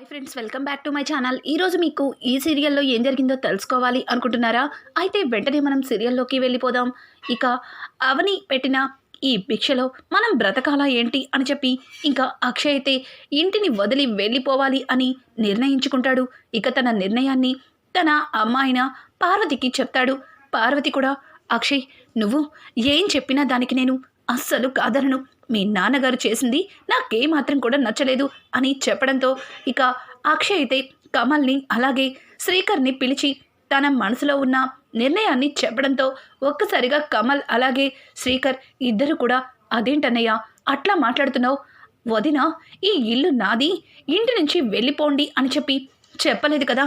Hi friends welcome back to my channel ఈరోజు మీకు ఈ సీరియల్లో ఏం జరిగిందో తెలుసుకోవాలి అనుకుంటున్నారా? అయితే వెంటనే మనం సీరియల్లోకి వెళ్ళిపోదాం. ఇక అవని పెట్టిన ఈ భిక్షలో మనం బ్రతకాలా ఏంటి అని చెప్పి ఇంకా అక్షయ్ అయితే ఇంటిని వదిలి వెళ్ళిపోవాలి అని నిర్ణయించుకుంటాడు. ఇక తన నిర్ణయాన్ని తన అమ్మాయిన పార్వతికి చెప్తాడు. పార్వతి కూడా అక్షయ్ నువ్వు ఏం చెప్పినా దానికి నేను అస్సలు కాదనను. మీ నాన్నగారు చేసింది నాకేమాత్రం కూడా నచ్చలేదు అని చెప్పడంతో ఇక అక్షయ్ అయితే కమల్ని అలాగే శ్రీకర్ని పిలిచి తన మనసులో ఉన్న నిర్ణయాన్ని చెప్పడంతో ఒక్కసారిగా కమల్ అలాగే శ్రీకర్ ఇద్దరు కూడా అదేంటన్నయ్య అట్లా మాట్లాడుతున్నావు? వదిన ఈ ఇల్లు నాది ఇంటి నుంచి వెళ్ళిపోండి అని చెప్పి చెప్పలేదు కదా.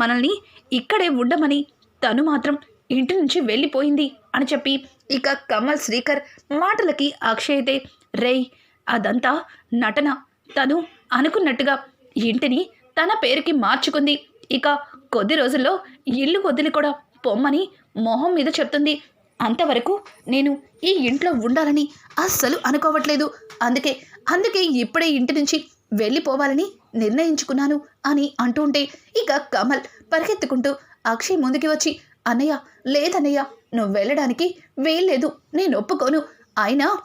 మనల్ని ఇక్కడే ఉండమని తను మాత్రం ఇంటి నుంచి వెళ్ళిపోయింది అని చెప్పి ఇక కమల్ శ్రీకర్ మాటలకి అక్షయ్ అయితే రేయ్ అదంతా నటన. తను అనుకున్నట్టుగా ఇంటిని తన పేరుకి మార్చుకుంది. ఇక కొద్ది రోజుల్లో ఇల్లు వదిలి కూడా పొమ్మని మొహం మీద చెప్తుంది. అంతవరకు నేను ఈ ఇంట్లో ఉండాలని అస్సలు అనుకోవట్లేదు. అందుకే అందుకే ఇప్పుడే ఇంటి నుంచి వెళ్ళిపోవాలని నిర్ణయించుకున్నాను అని అంటూ ఉంటే ఇక కమల్ పరిగెత్తుకుంటూ అక్షయ్ ముందుకి వచ్చి అన్నయ్య లేదన్నయ్య నువ్వు వెళ్ళడానికి వీల్లేదు నేను ఒప్పుకోను. అయినా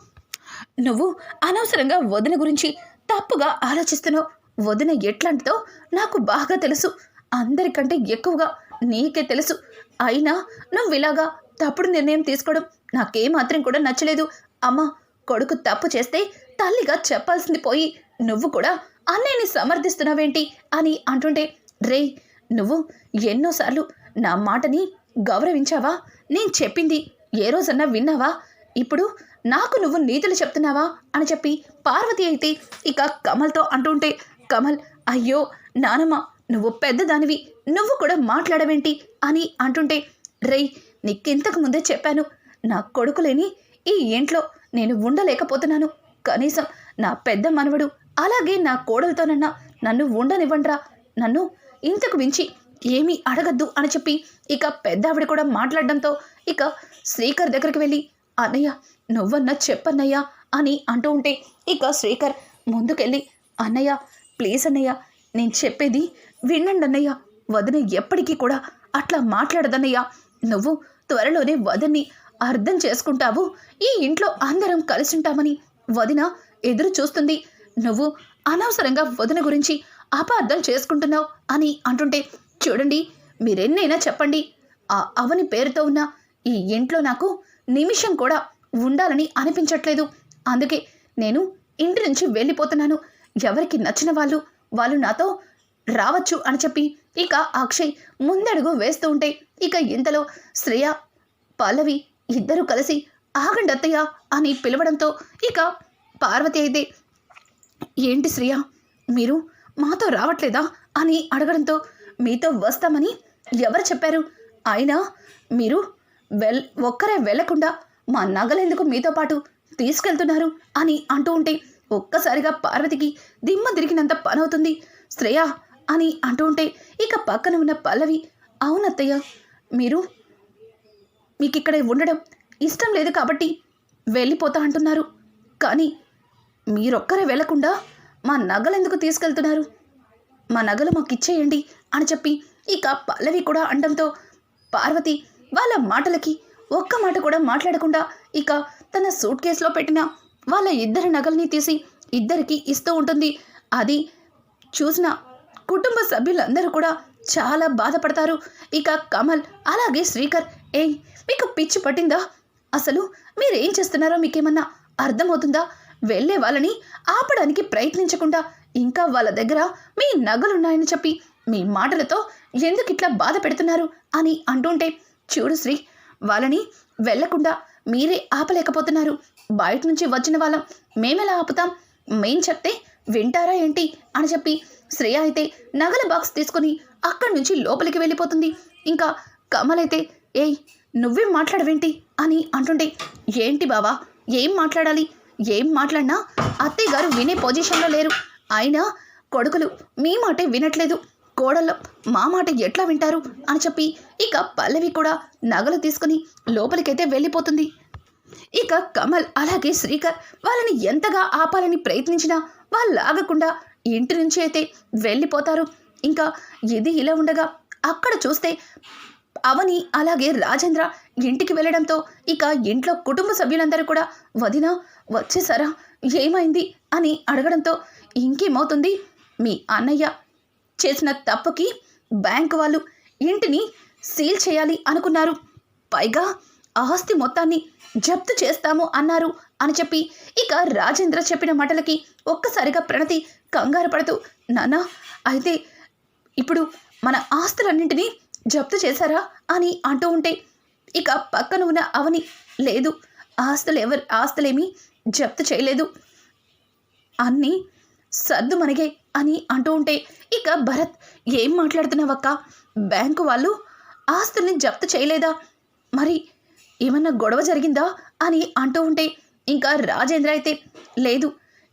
నువ్వు అనవసరంగా వదిన గురించి తప్పుగా ఆలోచిస్తున్నావు. వదిన ఎట్లాంటిదో నాకు బాగా తెలుసు. అందరికంటే ఎక్కువగా నీకే తెలుసు. అయినా నువ్వు ఇలాగా తప్పుడు నిర్ణయం తీసుకోవడం నాకేమాత్రం కూడా నచ్చలేదు. అమ్మా కొడుకు తప్పు చేస్తే తల్లిగా చెప్పాల్సింది పోయి నువ్వు కూడా అన్నయ్యని సమర్థిస్తున్నావేంటి? అని అంటుంటే రే నువ్వు ఎన్నోసార్లు నా మాటని గౌరవించావా? నేను చెప్పింది ఏ రోజన్నా విన్నావా? ఇప్పుడు నాకు నువ్వు నీతులు చెప్తున్నావా? అని చెప్పి పార్వతి అయితే ఇక కమల్తో అంటుంటే కమల్ అయ్యో నానమ్మ నువ్వు పెద్దదానివి. నువ్వు కూడా మాట్లాడవేంటి? అని అంటుంటే రేయ్ నీకింతకు ముందే చెప్పాను. నా కొడుకు లేని ఈ ఇంట్లో నేను ఉండలేకపోతున్నాను. కనీసం నా పెద్ద మనవడు అలాగే నా కోడలతోనన్నా నన్ను ఉండనివ్వండ్రా. నన్ను ఇంతకు మించి ఏమీ అడగద్దు అని చెప్పి ఇక పెద్దావిడ కూడా మాట్లాడడంతో ఇక శ్రీకర్ దగ్గరికి వెళ్ళి అన్నయ్య నువ్వన్నా చెప్పన్నయ్యా అని అంటూ ఉంటే ఇక శ్రీకర్ ముందుకెళ్ళి అన్నయ్య ప్లీజ్ అన్నయ్య నేను చెప్పేది వినండి అన్నయ్య. వదిన ఎప్పటికీ కూడా అట్లా మాట్లాడదన్నయ్య. నువ్వు త్వరలోనే వదిని అర్థం చేసుకుంటావు. ఈ ఇంట్లో అందరం కలిసి ఉంటామని వదిన ఎదురు చూస్తుంది. నువ్వు అనవసరంగా వదిన గురించి అపార్థం చేసుకుంటున్నావు అని అంటుంటే చూడండి మీరెన్నైనా చెప్పండి. ఆ అవని పేరుతో ఉన్న ఈ ఇంట్లో నాకు నిమిషం కూడా ఉండాలని అనిపించట్లేదు. అందుకే నేను ఇంటి నుంచి వెళ్ళిపోతున్నాను. ఎవరికి నచ్చిన వాళ్ళు వాళ్ళు నాతో రావచ్చు అని చెప్పి ఇక అక్షయ్ ముందడుగు వేస్తూ ఉంటే ఇక ఇంతలో శ్రేయ పల్లవి ఇద్దరూ కలిసి ఆగండి అత్తయ్య అని పిలవడంతో ఇక పార్వతి అయితే ఏంటి శ్రేయ మీరు మాతో రావట్లేదా? అని అడగడంతో మీతో వస్తామని ఎవరు చెప్పారు? అయినా మీరు వెల్ ఒక్కరే వెళ్ళకుండా మా నగలెందుకు మీతో పాటు తీసుకెళ్తున్నారు అని అంటూ ఉంటే ఒక్కసారిగా పార్వతికి దిమ్మ తిరిగినంత పనవుతుంది. శ్రేయ అని అంటూ ఉంటే ఇక పక్కన ఉన్న పల్లవి అవునత్తయ్య మీరు మీకు ఇక్కడ ఉండడం ఇష్టం లేదు కాబట్టి వెళ్ళిపోతా అంటున్నారు. కానీ మీరొక్కరే వెళ్ళకుండా మా నగలు ఎందుకు తీసుకెళ్తున్నారు? మా నగలు మాకు ఇచ్చేయండి అని చెప్పి ఇక పల్లవి కూడా అండంతో పార్వతి వాళ్ళ మాటలకి ఒక్క మాట కూడా మాట్లాడకుండా ఇక తన సూట్ కేసులో పెట్టిన వాళ్ళ ఇద్దరి నగల్ని తీసి ఇద్దరికి ఇస్తూ ఉంటుంది. అది చూసిన కుటుంబ సభ్యులందరూ కూడా చాలా బాధపడతారు. ఇక కమల్ అలాగే శ్రీకర్ ఏయ్ మీకు పిచ్చి పట్టిందా? అసలు మీరేం చేస్తున్నారో మీకేమన్నా అర్థమవుతుందా? వెళ్ళే వాళ్ళని ఆపడానికి ప్రయత్నించకుండా ఇంకా వాళ్ళ దగ్గర మీ నగలున్నాయని చెప్పి మీ మాటలతో ఎందుకు ఇట్లా బాధ పెడుతున్నారు అని అంటుంటే చూడు శ్రీ వాళ్ళని వెళ్ళకుండా మీరే ఆపలేకపోతున్నారు. బయట నుంచి వచ్చిన వాళ్ళం మేమెలా ఆపుతాం? మేం చెప్తే వింటారా ఏంటి? అని చెప్పి శ్రేయ అయితే నగల బాక్స్ తీసుకొని అక్కడి నుంచి లోపలికి వెళ్ళిపోతుంది. ఇంకా కమల్ అయితే ఏయ్ నువ్వే మాట్లాడవేంటి? అని అంటుంటే ఏంటి బావా ఏం మాట్లాడాలి? ఏం మాట్లాడినా అత్తయ్య గారు వినే పొజిషన్లో లేరు. అయినా కొడుకులు మీ మాటే వినట్లేదు. కోడళ్ళు మా మాట ఎట్లా వింటారు? అని చెప్పి ఇక పల్లవి కూడా నగలు తీసుకుని లోపలికైతే వెళ్ళిపోతుంది. ఇక కమల్ అలాగే శ్రీకర్ వాళ్ళని ఎంతగా ఆపాలని ప్రయత్నించినా వాళ్ళు ఆగకుండా ఇంటి నుంచి అయితే వెళ్ళిపోతారు. ఇంకా ఇది ఇలా ఉండగా అక్కడ చూస్తే అవని అలాగే రాజేంద్ర ఇంటికి వెళ్ళడంతో ఇక ఇంట్లో కుటుంబ సభ్యులందరూ కూడా వదిన వచ్చేసారా? ఏమైంది? అని అడగడంతో ఇంకేమవుతుంది? మీ అన్నయ్య చేసిన తప్పుకి బ్యాంకు వాళ్ళు ఇంటిని సీల్ చేయాలి అనుకున్నారు. పైగా ఆస్తి మొత్తాన్ని జప్తు చేస్తాము అన్నారు అని చెప్పి ఇక రాజేంద్ర చెప్పిన మాటలకి ఒక్కసారిగా ప్రణతి కంగారు పడుతూ నాన్న అయితే ఇప్పుడు మన ఆస్తులన్నింటినీ జప్తు చేశారా? అని అంటూ ఉంటే ఇక పక్కన ఉన్న అవని లేదు. ఆస్తులు ఎవరు ఆస్తులేమీ జప్తు చేయలేదు. అన్నీ సర్దు మనగే అని అంటూ ఉంటే ఇక భరత్ ఏం మాట్లాడుతున్నావక్క? బ్యాంకు వాళ్ళు ఆస్తుల్ని జప్తు చేయలేదా? మరి ఏమన్నా గొడవ జరిగిందా? అని అంటూ ఉంటే ఇంకా రాజేంద్ర అయితే లేదు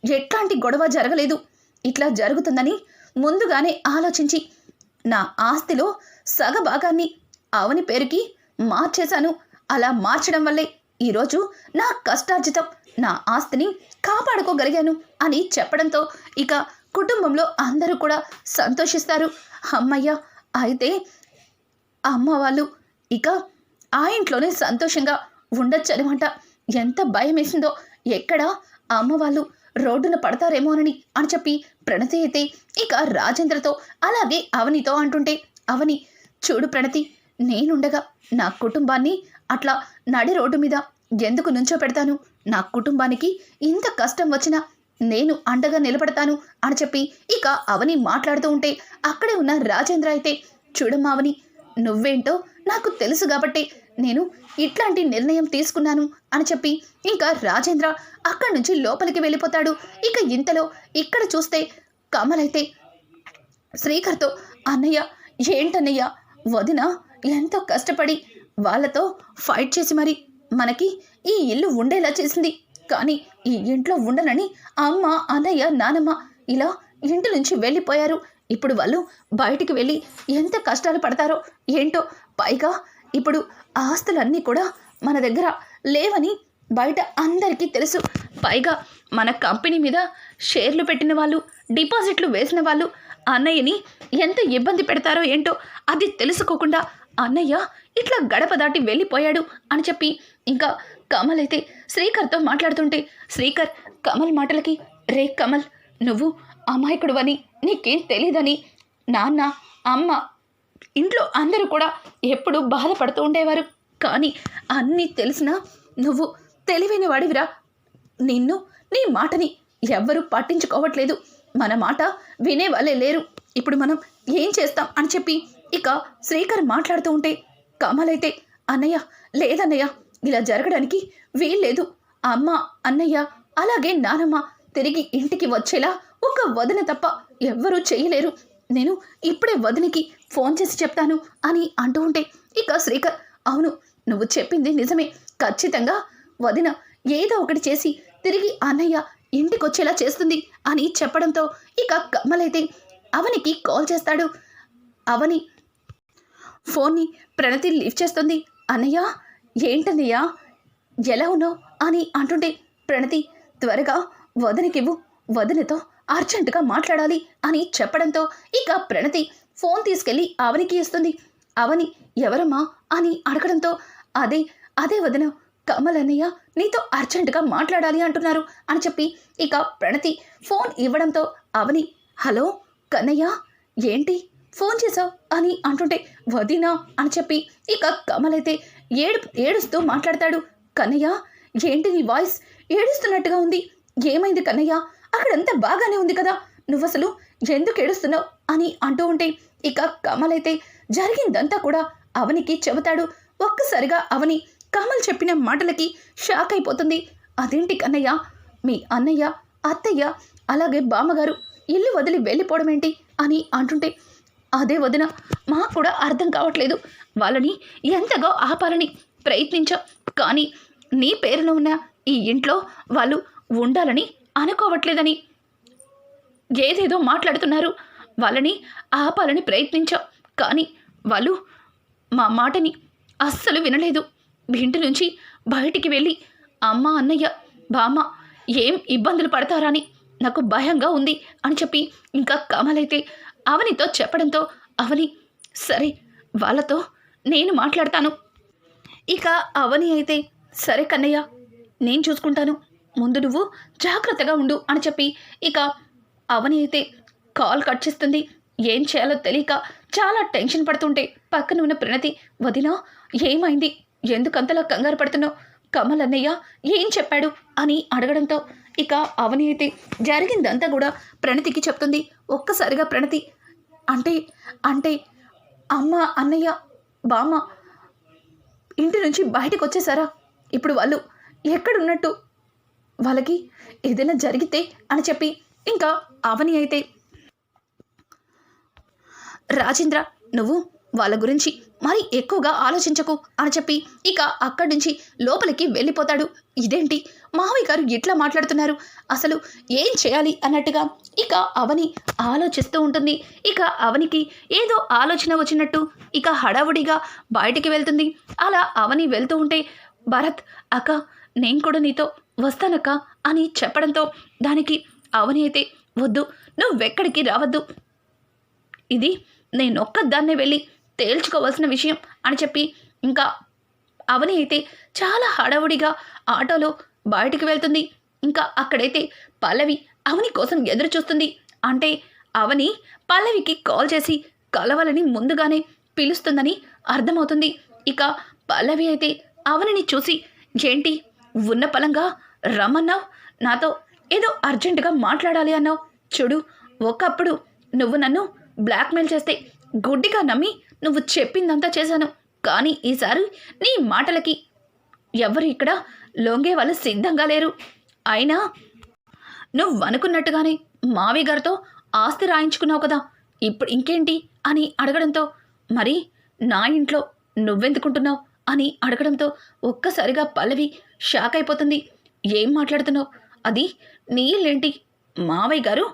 ఎట్లాంటి గొడవ జరగలేదు. ఇట్లా జరుగుతుందని ముందుగానే ఆలోచించి నా ఆస్తిలో సగభాగాన్ని అవని పేరుకి మార్చేశాను. అలా మార్చడం వల్లే ఈరోజు నా కష్టార్జితం నా ఆస్తిని కాపాడుకోగలిగాను అని చెప్పడంతో ఇక కుటుంబంలో అందరూ కూడా సంతోషిస్తారు. అమ్మయ్య అయితే అమ్మ వాళ్ళు ఇక ఆ ఇంట్లోనే సంతోషంగా ఉండొచ్చనమాట ఎంత భయం వేసిందో ఎక్కడ అమ్మ వాళ్ళు రోడ్డున పడతారేమోనని అని చెప్పి ప్రణతి అయితే ఇక రాజేంద్రతో అలాగే అవనితో అంటుంటే అవని చూడు ప్రణతి నేనుండగా నా కుటుంబాన్ని అట్లా నడి రోడ్డు మీద ఎందుకు నుంచో పెడతాను? నా కుటుంబానికి ఇంత కష్టం వచ్చినా నేను అండగా నిలబడతాను అని చెప్పి ఇక అవని మాట్లాడుతూ ఉంటే అక్కడే ఉన్న రాజేంద్ర అయితే చూడమ్మా అవని నువ్వేంటో నాకు తెలుసు కాబట్టి నేను ఇట్లాంటి నిర్ణయం తీసుకున్నాను అని చెప్పి ఇంకా రాజేంద్ర అక్కడి నుంచి లోపలికి వెళ్ళిపోతాడు. ఇక ఇంతలో ఇక్కడ చూస్తే కమలైతే శ్రీకర్తో అన్నయ్య ఏంటన్నయ్య వదిన ఎంతో కష్టపడి వాళ్ళతో ఫైట్ చేసి మరి మనకి ఈ ఇల్లు ఉండేలా చేసింది. కానీ ఈ ఇంట్లో ఉండనని అమ్మ అన్నయ్య నానమ్మ ఇలా ఇంటి నుంచి వెళ్ళిపోయారు. ఇప్పుడు వాళ్ళు బయటికి వెళ్ళి ఎంత కష్టాలు పడతారో ఏంటో పైగా ఇప్పుడు ఆస్తులన్నీ కూడా మన దగ్గర లేవని బయట అందరికీ తెలుసు. పైగా మన కంపెనీ మీద షేర్లు పెట్టిన వాళ్ళు డిపాజిట్లు వేసిన వాళ్ళు అన్నయ్యని ఎంత ఇబ్బంది పెడతారో ఏంటో అది తెలుసుకోకుండా అన్నయ్య ఇట్లా గడప దాటి వెళ్ళిపోయాడు అని చెప్పి ఇంకా కమల్ అయితే శ్రీకర్తో మాట్లాడుతుంటే శ్రీకర్ కమల్ మాటలకి రే కమల్ నువ్వు అమాయకుడు అని నీకేం తెలియదని నాన్న అమ్మ ఇంట్లో అందరూ కూడా ఎప్పుడు బాధపడుతూ ఉండేవారు. కానీ అన్నీ తెలిసినా నువ్వు తెలివైన వాడివిరా నిన్ను నీ మాటని ఎవ్వరూ పట్టించుకోవట్లేదు. మన మాట వినే వాళ్ళే లేరు. ఇప్పుడు మనం ఏం చేస్తాం? అని చెప్పి ఇక శ్రీకర్ మాట్లాడుతూ ఉంటే కమలైతే అన్నయ్య లేదన్నయ్య ఇలా జరగడానికి వీల్లేదు. అమ్మ అన్నయ్య అలాగే నానమ్మ తిరిగి ఇంటికి వచ్చేలా ఒక వదిన తప్ప ఎవ్వరూ చేయలేరు. నేను ఇప్పుడే వదినికి ఫోన్ చేసి చెప్తాను అని అంటూ ఉంటే ఇక శ్రీకర్ అవును నువ్వు చెప్పింది నిజమే. ఖచ్చితంగా వదిన ఏదో ఒకటి చేసి తిరిగి అన్నయ్య ఇంటికి వచ్చేలా చేస్తుంది అని చెప్పడంతో ఇక కమలైతే అవనికి కాల్ చేస్తాడు. అవని ఫోన్ని ప్రణతి లిఫ్ట్ చేస్తుంది. అన్నయ్య ఏంటన్నయ్య? ఎలా ఉన్నావు? అని అంటుంటే ప్రణతి త్వరగా వదనకివ్వు. వదనతో అర్జెంటుగా మాట్లాడాలి అని చెప్పడంతో ఇక ప్రణతి ఫోన్ తీసుకెళ్ళి అవనికి ఇస్తుంది. అవని ఎవరమ్మా? అని అడగడంతో అదే అదే వదిన కమల్ అన్నయ్య నీతో అర్జెంటుగా మాట్లాడాలి అంటున్నారు అని చెప్పి ఇక ప్రణతి ఫోన్ ఇవ్వడంతో అవని హలో కన్నయ్య ఏంటి? ఫోన్ చేసావు అని అంటుంటే వదినా అని చెప్పి ఇక కమలైతే ఏడు ఏడుస్తూ మాట్లాడతాడు. కన్నయ్య ఏంటి నీ వాయిస్? ఏడుస్తున్నట్టుగా ఉంది. ఏమైంది కన్నయ్య? అక్కడంతా బాగానే ఉంది కదా. నువ్వు అసలు ఎందుకు ఏడుస్తున్నావు? అని అంటూ ఉంటే ఇక కమలైతే జరిగిందంతా కూడా అవనికి చెబుతాడు. ఒక్కసారిగా అవని కమల్ చెప్పిన మాటలకి షాక్ అయిపోతుంది. అదేంటి కన్నయ్య? మీ అన్నయ్య అత్తయ్య అలాగే బామ్మగారు ఇల్లు వదిలి వెళ్ళిపోవడం ఏంటి అని అంటుంటే అదే వదిన మాకు కూడా అర్థం కావట్లేదు. వాళ్ళని ఎంతగా ఆపాలని ప్రయత్నించాం కానీ నీ పేరున ఉన్న ఈ ఇంట్లో వాళ్ళు ఉండాలని అనుకోవట్లేదని ఏదేదో మాట్లాడుతున్నారు. వాళ్ళని ఆపాలని ప్రయత్నించాం కానీ వాళ్ళు మా మాటని అస్సలు వినలేదు. ఇంటి నుంచి బయటికి వెళ్ళి అమ్మ అన్నయ్య బామ్మ ఏం ఇబ్బందులు పడతారని నాకు భయంగా ఉంది అని చెప్పి ఇంకా కమలైతే అవనితో చెప్పడంతో అవని సరే వాళ్ళతో నేను మాట్లాడతాను. ఇక అవని అయితే సరే కన్నయ్య నేను చూసుకుంటాను. ముందు నువ్వు జాగ్రత్తగా ఉండు అని చెప్పి ఇక అవని అయితే కాల్ కట్ చేస్తుంది. ఏం చేయాలో తెలియక చాలా టెన్షన్ పడుతుంటే పక్కన ఉన్న ప్రణతి వదినా ఏమైంది? ఎందుకంతలా కంగారు పడుతున్నావు? కమల్ అన్నయ్య ఏం చెప్పాడు? అని అడగడంతో ఇక అవని అయితే జరిగిందంతా కూడా ప్రణతికి చెప్తుంది. ఒక్కసారిగా ప్రణతి అంటే అంటే అమ్మ అన్నయ్య బామ్మ ఇంటి నుంచి బయటకు వచ్చేసారా? ఇప్పుడు వాళ్ళు ఎక్కడున్నట్టు? వాళ్ళకి ఏదైనా జరిగితే అని చెప్పి ఇంకా అవని అయితే. రాజేంద్ర నువ్వు వాళ్ళ గురించి మరి ఎక్కువగా ఆలోచించకు అని చెప్పి ఇక అక్కడి నుంచి లోపలికి వెళ్ళిపోతాడు. ఇదేంటి? మావయ్య గారు ఎట్లా మాట్లాడుతున్నారు? అసలు ఏం చేయాలి అన్నట్టుగా ఇక అవని ఆలోచిస్తూ ఉంటుంది. ఇక అవనికి ఏదో ఆలోచన వచ్చినట్టు ఇక హడావుడిగా బయటికి వెళ్తుంది. అలా అవని వెళ్తూ ఉంటే భరత్ అక్క నేను కూడా నీతో వస్తానక్క అని చెప్పడంతో దానికి అవని అయితే వద్దు నువ్వెక్కడికి రావద్దు. ఇది నేనొక్కదాన్నే వెళ్ళి తేల్చుకోవాల్సిన విషయం అని చెప్పి ఇంకా అవని అయితే చాలా హడావుడిగా ఆటోలో బయటికి వెళ్తుంది. ఇంకా అక్కడైతే పల్లవి అవని కోసం ఎదురు చూస్తుంది. అంటే అవని పల్లవికి కాల్ చేసి కలవాలని ముందుగానే పిలుస్తుందని అర్థమవుతుంది. ఇక పల్లవి అయితే అవనిని చూసి ఏంటి? ఉన్న పలంగా రమ్మన్నావు? నాతో ఏదో అర్జెంటుగా మాట్లాడాలి అన్నావు. చూడు ఒకప్పుడు నువ్వు నన్ను బ్లాక్మెయిల్ చేస్తే గుడ్డిగా నమ్మి నువ్వు చెప్పిందంతా చేశాను. కానీ ఈసారి నీ మాటలకి ఎవరు ఇక్కడ లొంగే వాళ్ళు సిద్ధంగా లేరు. అయినా నువ్వు అనుకున్నట్టుగానే మావి గారితో ఆస్తి రాయించుకున్నావు కదా. ఇప్పుడు ఇంకేంటి? అని అడగడంతో మరి నా ఇంట్లో నువ్వెందుకుంటున్నావు? అని అడగడంతో ఒక్కసారిగా పల్లవి షాక్ అయిపోతుంది. ఏం మాట్లాడుతున్నావు? అది నీళ్ళేంటి మావయ్య గారు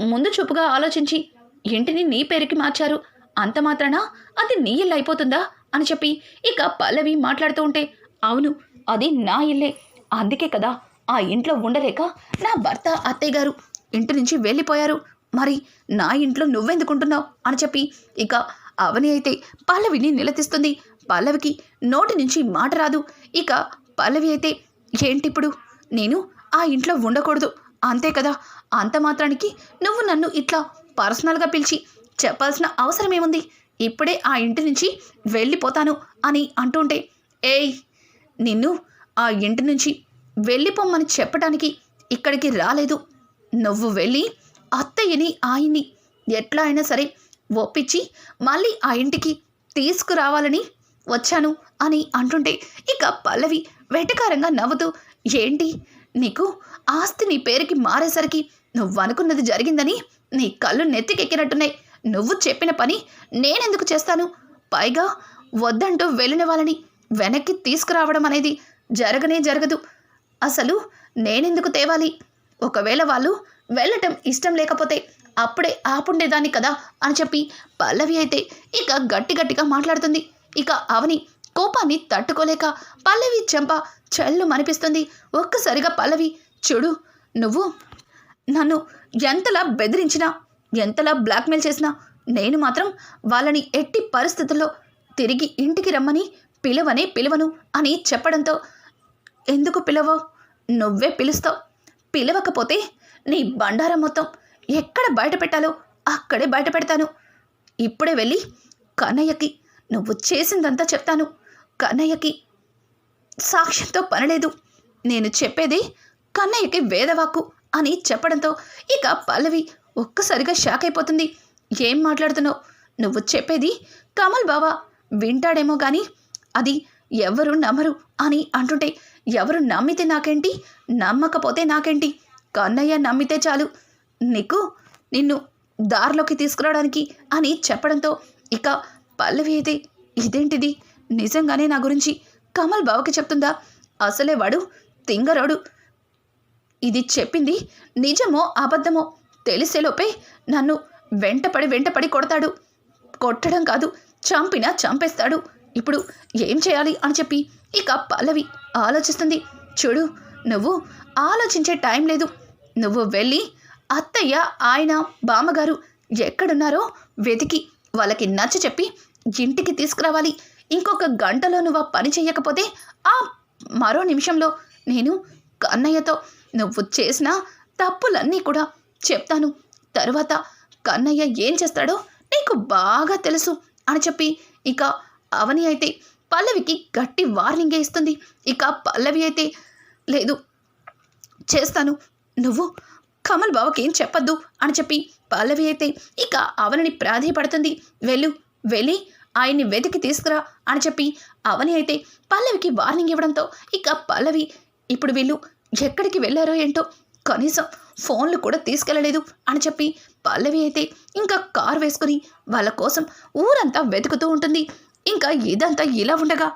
ముందు చూపుగా ఆలోచించి ఇంటిని నీ పేరుకి మార్చారు. అంత మాత్రాన? అది నీ ఇల్లు అయిపోతుందా? అని చెప్పి ఇక పల్లవి మాట్లాడుతూ ఉంటే అవును అది నా ఇల్లే. అందుకే కదా ఆ ఇంట్లో ఉండలేక నా భర్త అత్తయ్య గారు ఇంటి నుంచి వెళ్ళిపోయారు. మరి నా ఇంట్లో నువ్వెందుకుంటున్నావు? అని చెప్పి ఇక అవని అయితే పల్లవిని నిలదీస్తుంది. పల్లవికి నోటి నుంచి మాట రాదు. ఇక పల్లవి అయితే ఏంటిప్పుడు? నేను ఆ ఇంట్లో ఉండకూడదు. అంతే కదా? అంత మాత్రానికి నువ్వు నన్ను ఇట్లా పర్సనల్గా పిలిచి చెప్పాల్సిన అవసరం ఏముంది ఇప్పుడే ఆ ఇంటి నుంచి వెళ్ళిపోతాను అని అంటుంటే ఏయ్ నిన్ను ఆ ఇంటి నుంచి వెళ్ళిపోమ్మని చెప్పటానికి ఇక్కడికి రాలేదు. నువ్వు వెళ్ళి అత్తయ్యని ఆయన్ని ఎట్లా అయినా సరే ఒప్పించి మళ్ళీ ఆ ఇంటికి తీసుకురావాలని వచ్చాను అని అంటుంటే ఇక పల్లవి వెటకారంగా నవ్వుతూ ఏంటి? నీకు ఆస్తి నీ పేరుకి మారేసరికి నువ్వు అనుకున్నది జరిగిందని నీ కళ్ళు నెత్తికెక్కినట్టున్నాయి. నువ్వు చెప్పిన పని నేనెందుకు చేస్తాను? పైగా వద్దంటూ వెళ్ళిన వాళ్ళని వెనక్కి తీసుకురావడం అనేది జరగనే జరగదు. అసలు నేనెందుకు తేవాలి? ఒకవేళ వాళ్ళు వెళ్ళటం ఇష్టం లేకపోతే అప్పుడే ఆపుండేదాన్ని కదా అని చెప్పి పల్లవి అయితే ఇక గట్టి గట్టిగా మాట్లాడుతుంది. ఇక అవని కోపాన్ని తట్టుకోలేక పల్లవి చెంప చెల్లు మనిపిస్తుంది ఒక్కసారిగా పల్లవి చూడు నువ్వు నన్ను ఎంతలా బెదిరించినా ఎంతలా బ్లాక్మెయిల్ చేసినా నేను మాత్రం వాళ్ళని ఎట్టి పరిస్థితుల్లో తిరిగి ఇంటికి రమ్మని పిలవనే పిలవను అని చెప్పడంతో ఎందుకు పిలవవు నువ్వే పిలుస్తావు. పిలవకపోతే నీ బండారం మొత్తం ఎక్కడ బయట పెట్టాలో అక్కడే బయట పెడతాను. ఇప్పుడే వెళ్ళి కన్నయ్యకి నువ్వు చేసిందంతా చెప్తాను. కన్నయ్యకి సాక్ష్యంతో పనిలేదు. నేను చెప్పేది కన్నయ్యకి వేదవాక్కు అని చెప్పడంతో ఇక పల్లవి ఒక్కసారిగా షాక్ అయిపోతుంది. ఏం మాట్లాడుతున్నావు? నువ్వు చెప్పేది కమల్ బావా వింటాడేమో కానీ అది ఎవరు నమ్మరు అని అంటుంటే ఎవరు నమ్మితే నాకేంటి? నమ్మకపోతే నాకేంటి? కన్నయ్య నమ్మితే చాలు. నీకు? నిన్ను దారిలోకి తీసుకురావడానికి అని చెప్పడంతో ఇక పల్లవి అయితే ఇదేంటిది? నిజంగానే నా గురించి కమల్ బావకి చెప్తుందా? అసలే వాడు తింగరోడు. ఇది చెప్పింది నిజమో అబద్ధమో తెలిసేలోపే నన్ను వెంటపడి వెంటపడి కొడతాడు. కొట్టడం కాదు చంపినా చంపేస్తాడు. ఇప్పుడు ఏం చేయాలి అని చెప్పి ఇక పల్లవి ఆలోచిస్తుంది. చూడు నువ్వు ఆలోచించే టైం లేదు. నువ్వు వెళ్ళి అత్తయ్య ఆయన బామ్మగారు ఎక్కడున్నారో వెతికి వాళ్ళకి నచ్చ చెప్పి ఇంటికి తీసుకురావాలి. ఇంకొక గంటలో నువ్వు పని చేయకపోతే ఆ మరో నిమిషంలో నేను కన్నయ్యతో నువ్వు చేసిన తప్పులన్నీ కూడా చెప్తాను. తరువాత కన్నయ్య ఏం చేస్తాడో నీకు బాగా తెలుసు అని చెప్పి ఇక అవని అయితే పల్లవికి గట్టి వార్నింగే ఇస్తుంది. ఇక పల్లవి అయితే లేదు చేస్తాను. నువ్వు కమల్ బావకి ఏం చెప్పొద్దు అని చెప్పి పల్లవి అయితే ఇక అవనిని ప్రాధేయపడుతుంది. వెళ్ళు వెళ్ళి ఆయన్ని వెతికి తీసుకురా అని చెప్పి అవని అయితే పల్లవికి వార్నింగ్ ఇవ్వడంతో ఇక పల్లవి ఇప్పుడు వీళ్ళు ఎక్కడికి వెళ్ళారో ఏంటో కనీసం ఫోన్లు కూడా తీసుకెళ్ళలేదు అని చెప్పి పల్లవి అయితే ఇంకా కార్ వేసుకుని వాళ్ళ కోసం ఊరంతా వెతుకుతూ ఉంటుంది. ఇంకా ఇదంతా ఇలా ఉండగా?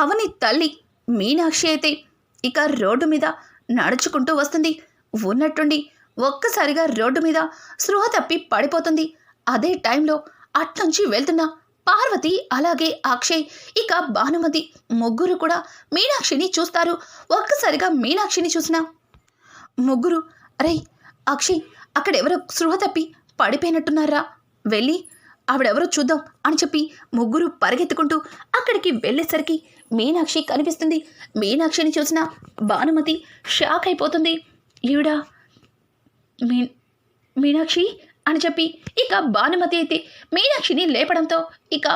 అవని తల్లి మీనాక్షి అయితే ఇక రోడ్డు మీద నడుచుకుంటూ వస్తుంది. ఉన్నట్టుండి ఒక్కసారిగా రోడ్డు మీద స్పృహ తప్పి పడిపోతుంది. అదే టైంలో అట్నుంచి వెళ్తున్న పార్వతి అలాగే అక్షయ్ ఇక భానుమతి ముగ్గురు కూడా మీనాక్షిని చూస్తారు. ఒక్కసారిగా మీనాక్షిని చూసిన ముగ్గురు అరే అక్షయ్ అక్కడెవరో స్పృహ తప్పి పడిపోయినట్టున్నారా? వెళ్ళి ఆవిడెవరో చూద్దాం అని చెప్పి ముగ్గురు పరిగెత్తుకుంటూ అక్కడికి వెళ్ళేసరికి మీనాక్షి కనిపిస్తుంది. మీనాక్షిని చూసిన భానుమతి షాక్ అయిపోతుంది. ఈవిడ మీ మీనాక్షి అని చెప్పి ఇక భానుమతి అయితే మీనాక్షిని లేపడంతో ఇక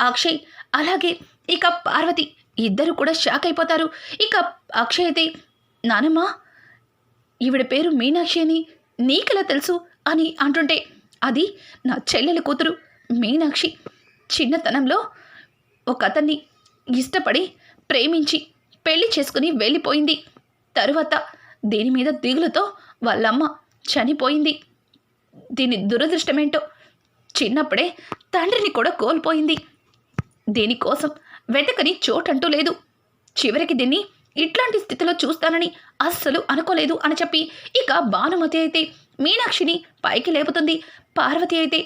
అక్షయ్ అలాగే ఇక పార్వతి ఇద్దరు కూడా షాక్ అయిపోతారు. ఇక అక్షయ్ అయితే నానమ్మ ఈవిడ పేరు మీనాక్షి అని నీకెలా తెలుసు? అని అంటుంటే అది నా చెల్లెలి కూతురు మీనాక్షి చిన్నతనంలో ఒక అతన్ని ఇష్టపడి ప్రేమించి పెళ్ళి చేసుకుని వెళ్ళిపోయింది. తరువాత దీని మీద దిగులుతో వాళ్ళమ్మ చనిపోయింది. దీని దురదృష్టమేంటో చిన్నప్పుడే తండ్రిని కూడా కోల్పోయింది. దీనికోసం వెతకని చోటంటూ లేదు. చివరికి దీన్ని ఇట్లాంటి స్థితిలో చూస్తానని అస్సలు అనుకోలేదు అని చెప్పి ఇక భానుమతి అయితే మీనాక్షిని పైకి లేపుతుంది. పార్వతి అయితే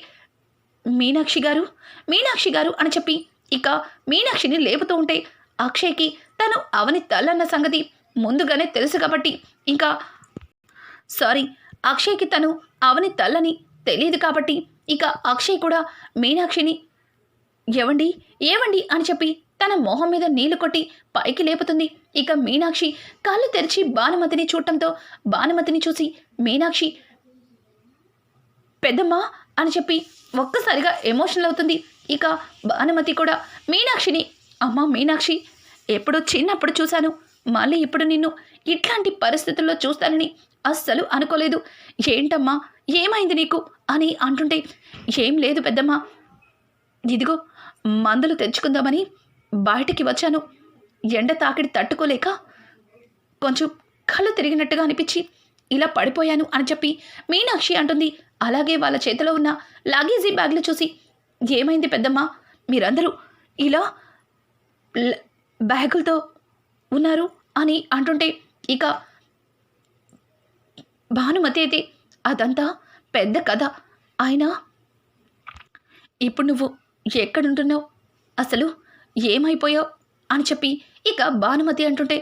మీనాక్షి గారు మీనాక్షి గారు అని చెప్పి ఇక మీనాక్షిని లేపుతూ ఉంటే అక్షయ్కి తను అవని తల్లన్న సంగతి ముందుగానే తెలుసు కాబట్టి ఇంకా సారీ అక్షయ్కి తను అవని తల్లని తెలియదు కాబట్టి ఇక అక్షయ్ కూడా మీనాక్షిని ఏవండి ఏవండి అని చెప్పి తన మొహం మీద నీళ్ళు కొట్టి పైకి లేపుతుంది. ఇక మీనాక్షి కళ్ళు తెరిచి భానుమతిని చూడటంతో భానుమతిని చూసి మీనాక్షి పెద్దమ్మ అని చెప్పి ఒక్కసారిగా ఎమోషనల్ అవుతుంది. ఇక భానుమతి కూడా మీనాక్షిని అమ్మ మీనాక్షి ఎప్పుడో చిన్నప్పుడు చూశాను. మళ్ళీ ఇప్పుడు నిన్ను ఇట్లాంటి పరిస్థితుల్లో చూస్తానని అస్సలు అనుకోలేదు. ఏంటమ్మా ఏమైంది నీకు? అని అంటుంటే ఏం లేదు పెద్దమ్మ. ఇదిగో మందులు తెచ్చుకుందామని బయటికి వచ్చాను. ఎండ తాకిడి తట్టుకోలేక కొంచెం కళ్ళు తిరిగినట్టుగా అనిపించి ఇలా పడిపోయాను అని చెప్పి మీనాక్షి అంటుంది. అలాగే వాళ్ళ చేతిలో ఉన్న లాగేజీ బ్యాగ్లు చూసి ఏమైంది పెద్దమ్మా? మీరందరూ ఇలా బ్యాగులతో ఉన్నారు? అని అంటుంటే ఇక భానుమతి అయితే అదంతా పెద్ద కథ. ఆయన ఇప్పుడు నువ్వు ఎక్కడుంటున్నావు? అసలు ఏమైపోయావు? అని చెప్పి ఇక భానుమతి అంటుంటే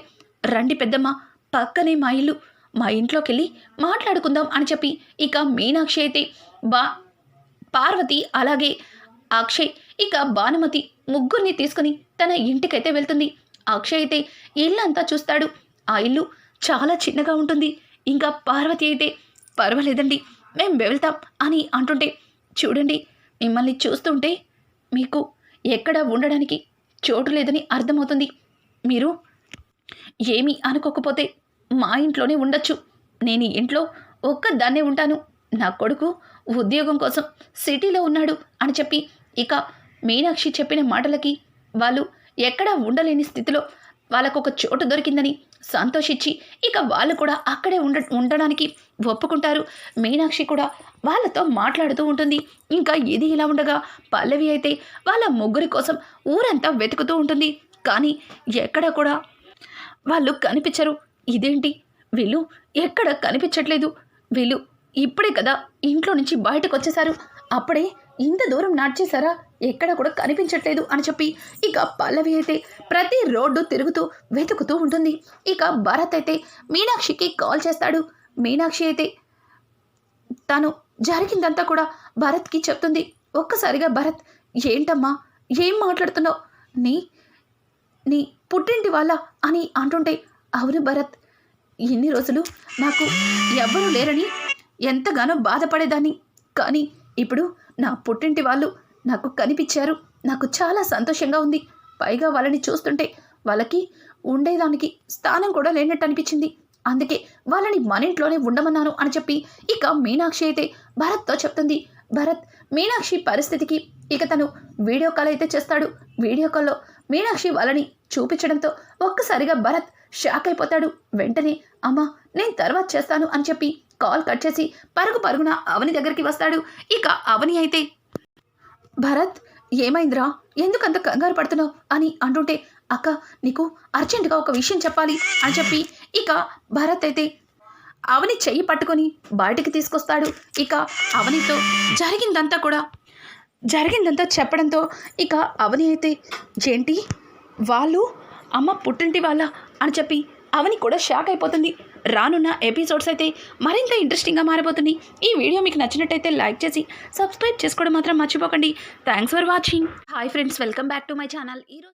రండి పెద్దమ్మ పక్కనే మా ఇల్లు. మా ఇంట్లోకి వెళ్ళి మాట్లాడుకుందాం అని చెప్పి ఇక మీనాక్షి అయితే బా పార్వతి అలాగే అక్షయ్ ఇక భానుమతి ముగ్గురిని తీసుకుని తన ఇంటికైతే వెళ్తుంది. అక్షయ్ అయితే ఇల్లంతా చూస్తాడు. ఆ ఇల్లు చాలా చిన్నగా ఉంటుంది. ఇంకా పార్వతి అయితే పర్వాలేదండి మేం వెళ్తాం అని అంటుంటే చూడండి మిమ్మల్ని చూస్తుంటే మీకు ఎక్కడ ఉండడానికి చోటు లేదని అర్థమవుతుంది. మీరు ఏమీ అనుకోకపోతే మా ఇంట్లోనే ఉండొచ్చు. నేను ఈ ఇంట్లో ఒక్కదాన్నే ఉంటాను. నా కొడుకు ఉద్యోగం కోసం సిటీలో ఉన్నాడు అని చెప్పి ఇక మీనాక్షి చెప్పిన మాటలకి వాళ్ళు ఎక్కడా ఉండలేని స్థితిలో వాళ్ళకు ఒక చోటు దొరికిందని సంతోషించి ఇక వాళ్ళు కూడా అక్కడే ఉండ ఉండడానికి ఒప్పుకుంటారు. మీనాక్షి కూడా వాళ్ళతో మాట్లాడుతూ ఉంటుంది. ఇంకా ఇది ఇలా ఉండగా పల్లవి అయితే వాళ్ళ ముగ్గురి కోసం ఊరంతా వెతుకుతూ ఉంటుంది. కానీ ఎక్కడ కూడా వాళ్ళు కనిపించరు. ఇదేంటి? వీళ్ళు ఎక్కడ కనిపించట్లేదు. వీళ్ళు ఇప్పుడే కదా ఇంట్లో నుంచి బయటకు వచ్చేసారు అప్పుడే ఇంత దూరం నడిచేశారా? ఎక్కడ కూడా కనిపించట్లేదు అని చెప్పి ఇక పల్లవి అయితే ప్రతి రోడ్డు తిరుగుతూ వెతుకుతూ ఉంటుంది. ఇక భరత్ అయితే మీనాక్షికి కాల్ చేస్తాడు. మీనాక్షి అయితే తను జరిగిందంతా కూడా భరత్కి చెప్తుంది. ఒక్కసారిగా భరత్ ఏంటమ్మా? ఏం మాట్లాడుతున్నావు? నీ నీ పుట్టింటి వాళ్ళ అని అంటుంటే అవును భరత్ ఇన్ని రోజులు నాకు ఎవ్వరూ లేరని ఎంతగానో బాధపడేదాన్ని. కానీ ఇప్పుడు నా పుట్టింటి వాళ్ళు నాకు కనిపించారు. నాకు చాలా సంతోషంగా ఉంది. పైగా వాళ్ళని చూస్తుంటే వాళ్ళకి ఉండేదానికి స్థానం కూడా లేనట్టు అనిపించింది అందుకే వాళ్ళని మన ఇంట్లోనే ఉండమన్నాను అని చెప్పి ఇక మీనాక్షి అయితే భరత్తో చెప్తుంది. భరత్ మీనాక్షి పరిస్థితికి ఇక తను వీడియో కాల్ అయితే చేస్తాడు. వీడియో కాల్లో మీనాక్షి వాళ్ళని చూపించడంతో ఒక్కసారిగా భరత్ షాక్ అయిపోతాడు. వెంటనే అమ్మా నేను తర్వాత చేస్తాను అని చెప్పి కాల్ కట్ చేసి పరుగు పరుగున అవని దగ్గరికి వస్తాడు. ఇక అవని అయితే భరత్ ఏమైందిరా? ఎందుకంత కంగారు పడుతున్నావు? అని అంటుంటే అక్క నీకు అర్జెంటుగా ఒక విషయం చెప్పాలి అని చెప్పి ఇక భరత్ అయితే అవని చెయ్యి పట్టుకొని బయటికి తీసుకొస్తాడు. ఇక అవనితో జరిగిందంతా కూడా జరిగిందంతా చెప్పడంతో ఇక అవని అయితే ఏంటి? వాళ్ళు అమ్మ పుట్టింటి వాళ్ళ అని చెప్పి అవని కూడా షాక్ అయిపోతుంది. రానున్న ఎపిసోడ్స్ అయితే మరింత ఇంట్రెస్టింగ్గా మారిపోతుంది. ఈ వీడియో మీకు నచ్చినట్టయితే లైక్ చేసి సబ్స్క్రైబ్ చేసుకోవడం మాత్రం మర్చిపోకండి. Thanks for watching. Hi friends welcome back to my channel. ఈరోజు